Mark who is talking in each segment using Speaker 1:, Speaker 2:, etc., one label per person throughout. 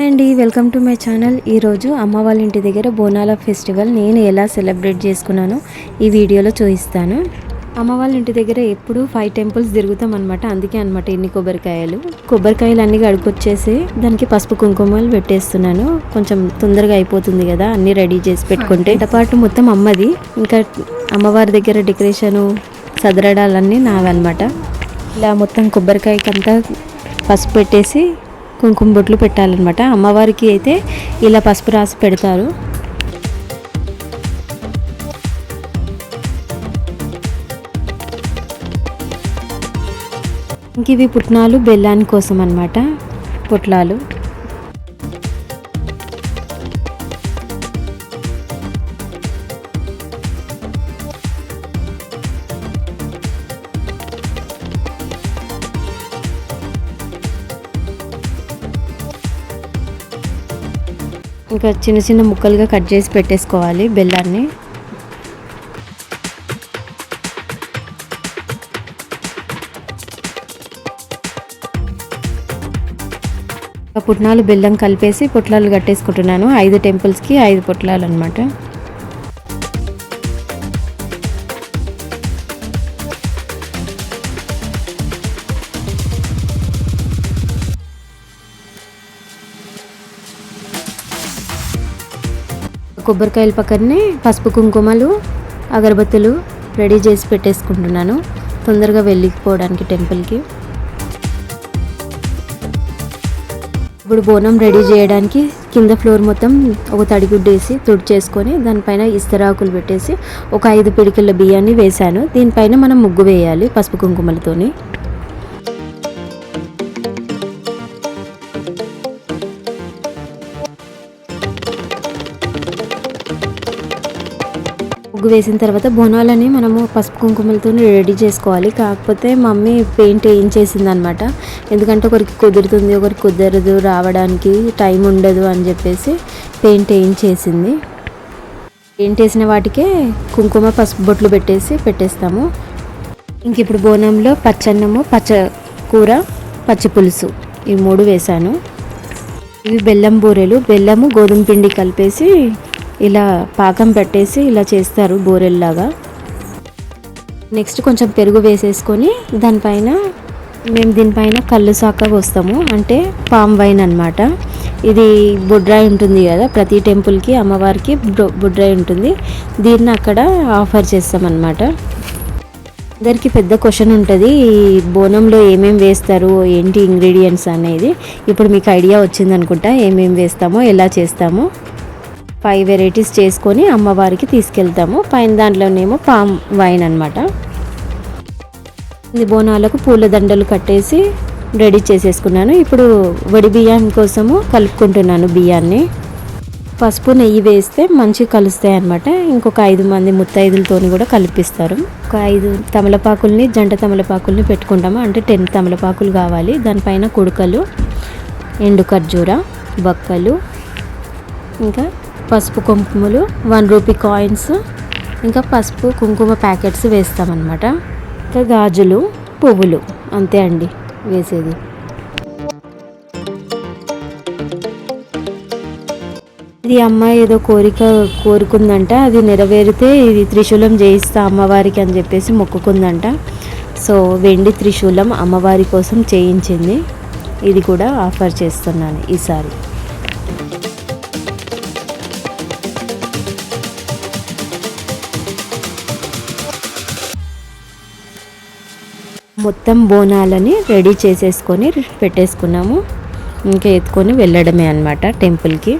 Speaker 1: అండి welcome to my channel. ఈరోజు అమ్మ వాళ్ళ ఇంటి దగ్గర బోనాల ఫెస్టివల్ నేను ఎలా సెలబ్రేట్ చేసుకున్నానో ఈ వీడియోలో చూపిస్తాను. అమ్మ వాళ్ళ ఇంటి దగ్గర ఎప్పుడు ఫైవ్ టెంపుల్స్ తిరుగుతాం అనమాట అందుకే అనమాట ఎన్ని కొబ్బరికాయలు. కొబ్బరికాయలు అన్ని కడుకొచ్చేసి దానికి పసుపు కుంకుమలు పెట్టేస్తున్నాను. కొంచెం తొందరగా అయిపోతుంది కదా అన్ని రెడీ చేసి పెట్టుకుంటే. పాటు మొత్తం అమ్మది. ఇంకా అమ్మవారి దగ్గర డెకరేషను సదరడాలన్నీ నావన్నమాట. ఇలా మొత్తం కొబ్బరికాయకంతా పసుపు పెట్టేసి కుంకుమ బొట్లు పెట్టాలన్నమాట. అమ్మవారికి అయితే ఇలా పసుపు రాసి పెడతారు. ఇంక ఇవి పుట్నాలు బెల్లాని కోసం అనమాట పుట్లాలు. ఇంకా చిన్న చిన్న ముక్కలుగా కట్ చేసి పెట్టేసుకోవాలి బెల్లాన్ని. పుట్నాలు బెల్లం కలిపేసి పొట్లాలు కట్టేసుకుంటున్నాను. ఐదు టెంపుల్స్కి ఐదు పొట్లాలు అనమాట కొబ్బరికాయల పక్కనే పసుపు కుంకుమలు అగరబత్తులు రెడీ చేసి పెట్టేసుకుంటున్నాను. తొందరగా వెళ్ళిపోవడానికి టెంపుల్కి. ఇప్పుడు బోనం రెడీ చేయడానికి కింద ఫ్లోర్ మొత్తం ఒక తడిగుడ్డ వేసి తుడిచేసుకొని దానిపైన ఇస్తరాకులు పెట్టేసి ఒక ఐదు పిడికిళ్ళ బియ్యాన్ని వేశాను. దీనిపైన మనం ముగ్గు వేయాలి పసుపు కుంకుమలతోని. ముగ్గు వేసిన తర్వాత బోనాలని మనము పసుపు కుంకుమలతో రెడీ చేసుకోవాలి. కాకపోతే మమ్మీ పెయింట్ వేయించేసింది అనమాట ఎందుకంటే ఒకరికి కుదురుతుంది ఒకరికి కుదరదు రావడానికి టైం ఉండదు అని చెప్పేసి పెయింట్ వేయించేసింది పెయింట్ వేసిన వాటికే కుంకుమ పసుపు బొట్లు పెట్టేసి పెట్టేస్తాము. ఇంక ఇప్పుడు బోనంలో పచ్చన్నము పచ్చ కూర పచ్చి పులుసు ఈ మూడు వేశాను ఇవి బెల్లం బూరెలు బెల్లము గోధుమ పిండి కలిపేసి ఇలా పాకం పెట్టేసి ఇలా చేస్తారు బోరెల్లాగా. నెక్స్ట్ కొంచెం పెరుగు వేసేసుకొని దానిపైన మేము దీనిపైన కళ్ళు సాక వస్తాము అంటే పామ్ వైన్ అనమాట ఇది బుడ్రాయి ఉంటుంది కదా ప్రతి టెంపుల్కి అమ్మవారికి బు- బుడ్రాయి ఉంటుంది. దీన్ని అక్కడ ఆఫర్ చేస్తామన్నమాట. అందరికీ పెద్ద క్వశ్చన్ ఉంటుంది ఈ బోనంలో ఏమేమి వేస్తారు ఏంటి ఇంగ్రీడియంట్స్ అనేది. ఇప్పుడు మీకు ఐడియా వచ్చింది అనుకుంటా ఏమేమి వేస్తామో ఎలా చేస్తామో. ఫైవ్ వెరైటీస్ చేసుకొని అమ్మవారికి తీసుకెళ్తాము. పైన దాంట్లోనేమో పామ్ వైన్ అనమాట ఇది బోనాలకు పూల దండలు కట్టేసి రెడీ చేసేసుకున్నాను. ఇప్పుడు వడి బియ్యం కోసము కలుపుకుంటున్నాను బియ్యాన్ని. పసుపు నెయ్యి వేస్తే మంచిగా కలుస్తాయి అనమాట ఇంకొక ఐదు మంది ముత్తైదులతోని కూడా కలిపిస్తారు. ఒక ఐదు తమలపాకుల్ని జంట తమలపాకుల్ని పెట్టుకుంటాము. అంటే టెన్ తమలపాకులు కావాలి. దానిపైన కుడుకలు ఎండు ఖర్జూర బక్కలు ఇంకా పసుపు కుంకుమలు వన్ రూపీ కాయిన్స్ ఇంకా పసుపు కుంకుమ ప్యాకెట్స్ వేస్తామన్నమాట. ఇంకా గాజులు పువ్వులు అంతే అండి వేసేది. ఇది అమ్మాయి ఏదో కోరిక కోరుకుందంట అది నెరవేరితే ఇది త్రిశూలం చేయిస్తా అమ్మవారికి అని చెప్పేసి మొక్కుకుందంట. సో వెండి త్రిశూలం అమ్మవారి కోసం చేయించింది. ఇది కూడా ఆఫర్ చేస్తున్నాను ఈసారి. మొత్తం బోనాలని రెడీ చేసేసుకొని పెట్టేసుకున్నాము. ఇంకా ఎత్తుకొని వెళ్ళడమే అనమాట టెంపుల్కి.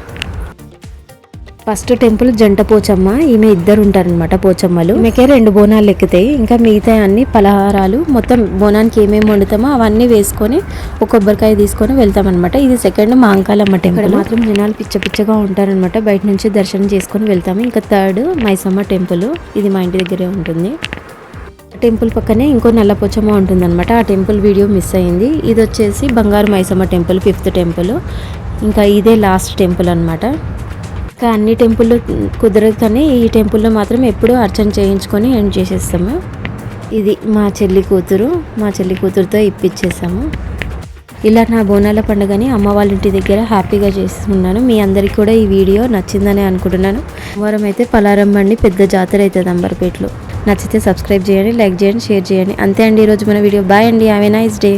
Speaker 1: ఫస్ట్ టెంపుల్ జంట పోచమ్మ ఈమె ఇద్దరు ఉంటారనమాట పోచమ్మలు. ఈమెకే రెండు బోనాలు ఎక్కుతాయి. ఇంకా మిగతా అన్ని పలహారాలు మొత్తం బోనానికి ఏమేమి వండుతామో అవన్నీ వేసుకొని ఒక కొబ్బరికాయ తీసుకొని వెళ్తామన్నమాట. ఇది సెకండ్ మాంకాలమ్మ టెంపుల్. మాత్రం జనాలు పిచ్చ పిచ్చగా ఉంటారనమాట బయట నుంచి దర్శనం చేసుకొని వెళ్తాము. ఇంకా థర్డ్ మైసమ్మ టెంపుల్. ఇది మా ఇంటి దగ్గరే ఉంటుంది. టెంపుల్ పక్కనే ఇంకో నల్లపోచమ్మ ఉంటుంది అనమాట ఆ టెంపుల్ వీడియో మిస్ అయింది. ఇది వచ్చేసి బంగారు మైసమ్మ టెంపుల్ ఫిఫ్త్ టెంపుల్. ఇంకా ఇదే లాస్ట్ టెంపుల్ అనమాట ఇంకా అన్ని టెంపుల్ కుదరదు కానీ ఈ టెంపుల్లో మాత్రం ఎప్పుడూ అర్చన చేయించుకొని ఎండ్ చేసేస్తాము. ఇది మా చెల్లి కూతురు. మా చెల్లి కూతురుతో ఇప్పించేసాము ఇలా నా బోనాల పండుగని అమ్మ వాళ్ళ ఇంటి దగ్గర హ్యాపీగా చేసుకున్నాను. మీ అందరికీ కూడా ఈ వీడియో నచ్చిందని అనుకుంటున్నాను. సోమవారం అయితే పలారం బండి పెద్ద జాతర అవుతుంది అంబర్పేటలో. నచ్చితే సబ్స్క్రైబ్ చేయండి లైక్ చేయండి షేర్ చేయండి. అంతే అండి ఈరోజు మన వీడియో. బాయ్ అండి. Have a nice day.